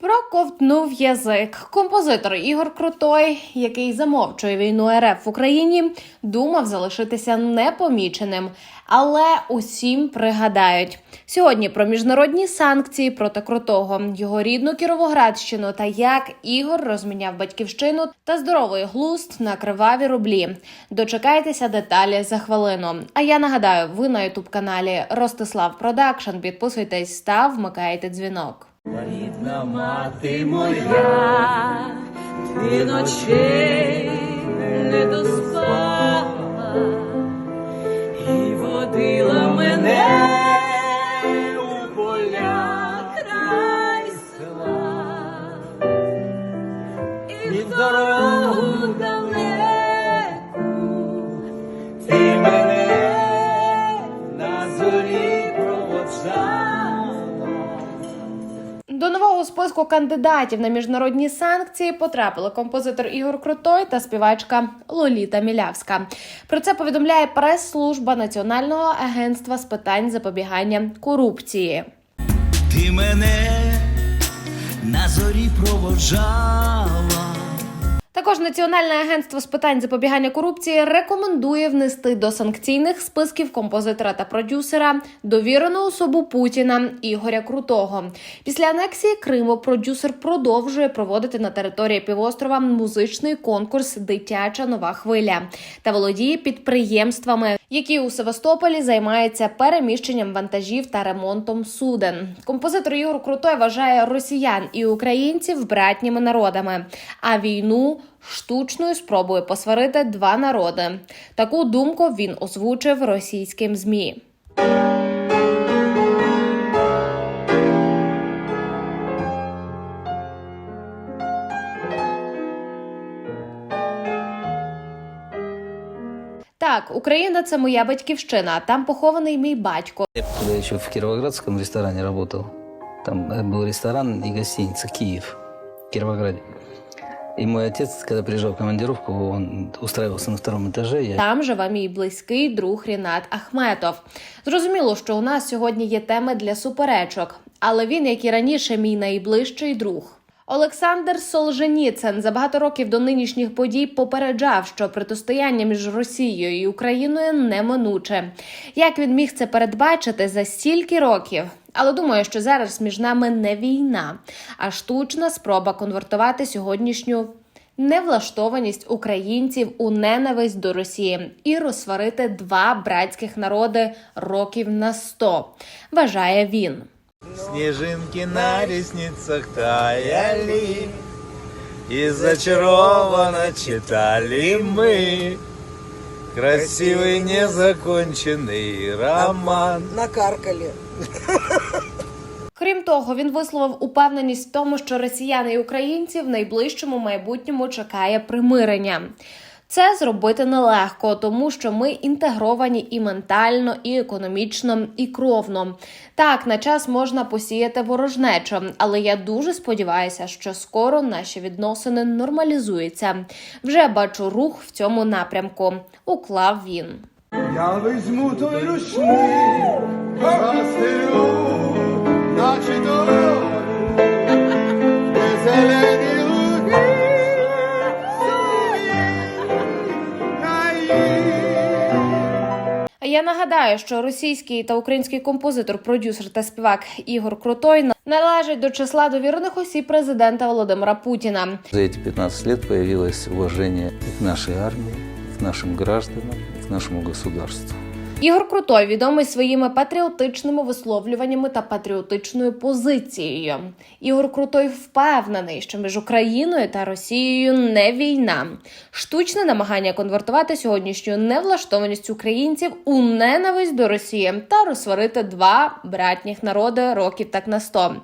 Проковтнув язик. Композитор Ігор Крутой, який замовчує війну РФ в Україні, думав залишитися непоміченим. Але усім пригадають сьогодні про міжнародні санкції проти крутого, його рідну Кіровоградщину та як Ігор розміняв батьківщину та здоровий глузд на криваві рублі. Дочекайтеся деталі за хвилину. А я нагадаю, ви на ютуб каналі Ростислав Продакшн. Підписуйтесь та вмикайте дзвінок. Рідна мати моя, ти ночей не доспала списку кандидатів на міжнародні санкції потрапили композитор Ігор Крутой та співачка Лоліта Мілявська. Про це повідомляє прес-служба Національного агентства з питань запобігання корупції. Ти мене на зорі проводжала. Також Національне агентство з питань запобігання корупції рекомендує внести до санкційних списків композитора та продюсера довірену особу Путіна Ігоря Крутого. Після анексії Криму продюсер продовжує проводити на території півострова музичний конкурс Дитяча нова хвиля та володіє підприємствами, які у Севастополі займаються переміщенням вантажів та ремонтом суден. Композитор Ігор Крутой вважає росіян і українців братніми народами, а війну штучною спробою посварити два народи. Таку думку він озвучив російським змі. Так, Україна це моя батьківщина. Там похований мій батько. Я когда еще в Кировоградском ресторане работал, там э, был ресторан и гостиница «Киев» в Кировограде. И мой отец, когда приезжал в командировку, он устраивался на втором этаже. Я Там живе мій близький друг Рінат Ахметов. Зрозуміло, що у нас сьогодні є теми для суперечок, але він, як і раніше, мій найближчий друг. Олександр Солженіцин за багато років до нинішніх подій попереджав, що протистояння між Росією і Україною неминуче. Як він міг це передбачити за стільки років? Але думаю, що зараз між нами не війна, а штучна спроба конвертувати сьогоднішню невлаштованість українців у ненависть до Росії і розсварити два братських народи років на сто, вважає він. Снежинки на ресницах таяли, И зачарованно читали мы Красивый незаконченный роман накаркали. Крім того, він висловив упевненість в тому, що росіяни і українці в найближчому майбутньому чекає примирення. Це зробити нелегко, тому що ми інтегровані і ментально, і економічно, і кровно. Так, на час можна посіяти ворожнечу, але я дуже сподіваюся, що скоро наші відносини нормалізуються. Вже бачу рух в цьому напрямку. Уклав він. Я візьму той рушник, наче дорогу, Я що російський та український композитор, продюсер та співак Ігор Крутой належать до числа довірених осіб президента Володимира Путіна. за ці 15 років появилось уваження і к нашей армії, к нашим гражданам, і к нашому государству. Ігор Крутой відомий своїми патріотичними висловлюваннями та патріотичною позицією. Ігор Крутой впевнений, що між Україною та Росією не війна. Штучне намагання конвертувати сьогоднішню невлаштованість українців у ненависть до Росії та розсварити два братніх народи років так на сто.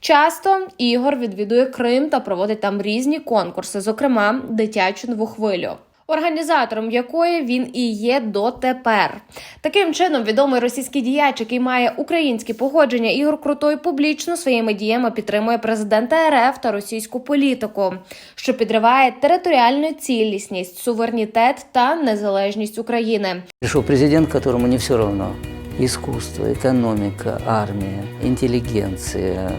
Часто Ігор відвідує Крим та проводить там різні конкурси, зокрема дитячу нову хвилю. Організатором якої він і є дотепер. Таким чином, відомий російський діяч, який має українське походження, Ігор Крутой публічно своїми діями підтримує президента РФ та російську політику, що підриває територіальну цілісність, суверенітет та незалежність України. Пришел президент, которому не все равно. Искусство, экономика, армия, интеллигенция,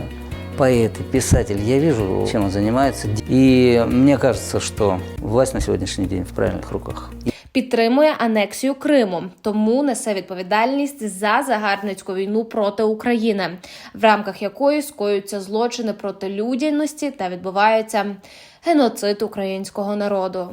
поэт, и писатель. Я вижу, чем он занимается. И мне кажется, что власть на сегодняшний день в правильных руках. підтримує анексію Криму, тому несе відповідальність за загарбницьку війну проти України, в рамках якої скоюються злочини проти людяності та відбувається геноцид українського народу.